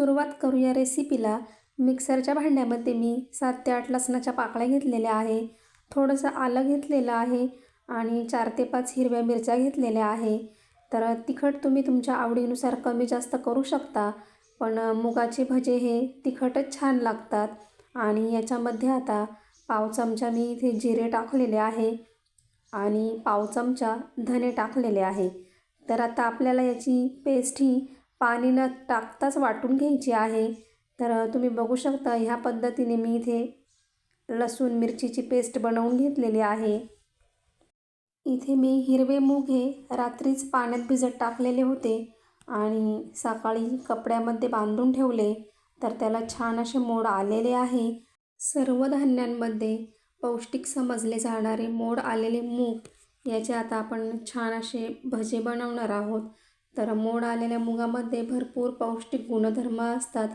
सुरुवात करूया रेसिपीला मिक्सरच्या भांड्यामध्ये मी सात ते आठ लसणाच्या पाकळ्या घेतलेल्या आहे. थोडंसं आलं घेतलेलं आहे आणि चार ते पाच हिरव्या मिरच्या घेतलेल्या आहे. तर तिखट तुम्ही तुमच्या आवडीनुसार कमी जास्त करू शकता पण मुगाचे भजे हे तिखटच छान लागतात. आणि याच्यामध्ये आता पाव चमचा मी इथे जिरे टाकलेले आहे आणि पाव चमचा धने टाकलेले आहे. तर आता आपल्याला याची पेस्ट ही पाणी न टाकताच वाटून घ्यायची आहे. तर तुम्ही बघू शकता ह्या पद्धतीने मी इथे लसूण मिरचीची पेस्ट बनवून घेतलेली आहे. इथे मी हिरवे मूग हे रात्रीच पाण्यात भिजत टाकलेले होते आणि सकाळी कपड्यामध्ये बांधून ठेवले. तर त्याला छान असे मोड आलेले आहे. सर्व धान्यांमध्ये पौष्टिक समजले जाणारे मोड आलेले मूग याचे आता आपण छान असे भजे बनवणार आहोत. तर मोड आलेल्या मुगामध्ये भरपूर पौष्टिक गुणधर्म असतात.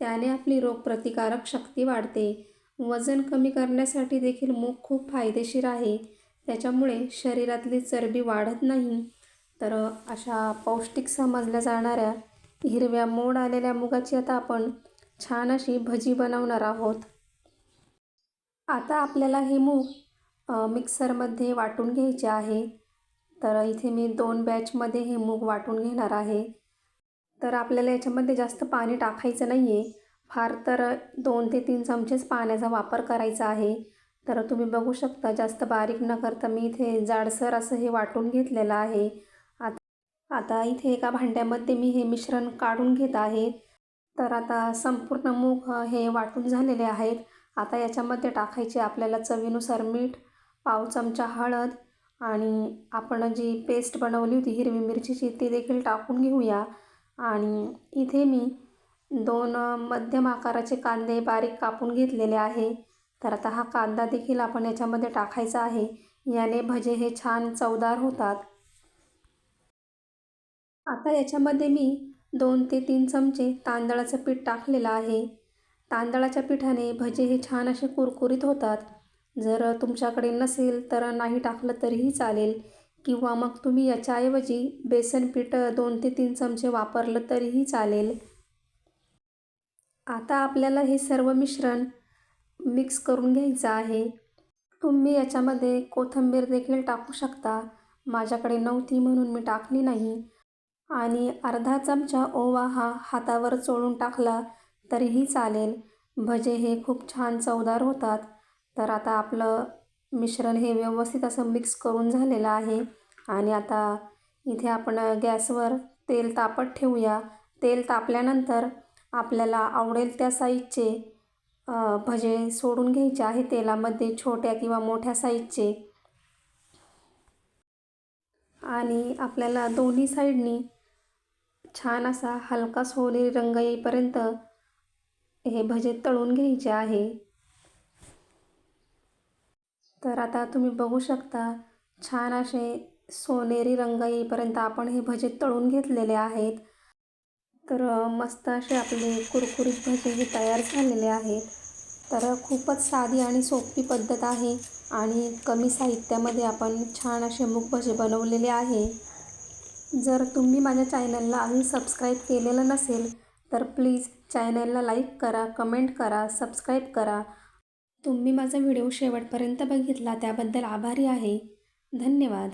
त्याने आपली रोगप्रतिकारक शक्ती वाढते. वजन कमी करण्यासाठी देखील मूग खूप फायदेशीर आहे. त्याच्यामुळे शरीरातली चरबी वाढत नाही. तर अशा पौष्टिक समजल्या जाणाऱ्या हिरव्या मोड आलेल्या मुगाची आता आपण छान अशी भजी बनवणार आहोत. आता आपल्याला हे मूग मिक्सरमध्ये वाटून घ्यायचे आहे. तर इथे मी दोन बॅचमध्ये हे मूग वाटून घेणार आहे. तर आपल्याला याच्यामध्ये जास्त पाणी टाकायचं नाही आहे फार तर दोन ते तीन चमचेच पाण्याचा वापर करायचा आहे. तर तुम्ही बघू शकता जास्त बारीक न करता मी इथे जाडसर असं हे वाटून घेतलेलं आहे. आता आता इथे एका भांड्यामध्ये मी हे मिश्रण काढून घेत आहे. तर आता संपूर्ण मूग हे वाटून झालेले आहेत. आता याच्यामध्ये टाकायचे आपल्याला चवीनुसार मीठ पाव चमचा हळद आणि आपण जी पेस्ट बनवली होती हिरवी मिरचीची ती देखील टाकून घेऊया. आणि इथे मी दोन मध्यम आकाराचे कांदे बारीक कापून घेतलेले आहे. तर आता हा कांदा देखील आपण याच्यामध्ये टाकायचा आहे. याने भजे हे छान चवदार होतात. आता याच्यामध्ये मी दोन ते तीन चमचे तांदळाचं पीठ टाकलेलं आहे. तांदळाच्या पिठाने भजे हे छान असे कुरकुरीत होतात. जर तुमच्याकडे नसेल तर नाही टाकलं तरीही चालेल. किंवा मग तुम्ही याच्याऐवजी बेसन पीठ दोन ते तीन चमचे वापरलं तरीही चालेल. आता आपल्याला हे सर्व मिश्रण मिक्स करून घ्यायचं आहे. तुम्ही याच्यामध्ये कोथिंबीर देखील टाकू शकता. माझ्याकडे नव्हती म्हणून मी टाकली नाही. आणि अर्धा चमचा ओवा हा हातावर चोळून टाकला तरीही चालेल. भजे हे खूप छान चवदार होतात. तर आता आपलं मिश्रण हे व्यवस्थित असं मिक्स करून झालेलं आहे. आणि आता इथे आपण गॅसवर तेल तापत ठेवूया. तेल तापल्यानंतर आपल्याला आवडेल त्या साईजचे भजे सोडून घ्यायचे आहे तेलामध्ये छोट्या किंवा मोठ्या साईजचे आणि आपल्याला दोन्ही साईडनी छान असा हलका सोनेरी रंग येईपर्यंत हे भजे तळून घ्यायचे आहे. तर आता तुम्ही बघू शकता छान असे सोनेरी रंग येईपर्यंत आपण हे भजे तळून घेतलेले आहेत. तर मस्त असे आपले कुरकुरीत भजे हे तयार झालेले आहेत. तर खूपच साधी आणि सोपी पद्धत आहे आणि कमी साहित्यामध्ये आपण छान असे मूग भजे बनवलेले आहे. जर तुम्ही माझ्या चॅनलला अजून सबस्क्राईब केलेलं नसेल तर प्लीज चॅनलला लाईक करा कमेंट करा सबस्क्राईब करा तुम्ही माझा व्हिडिओ शेवटपर्यंत बघितला त्याबद्दल आभारी आहे. धन्यवाद.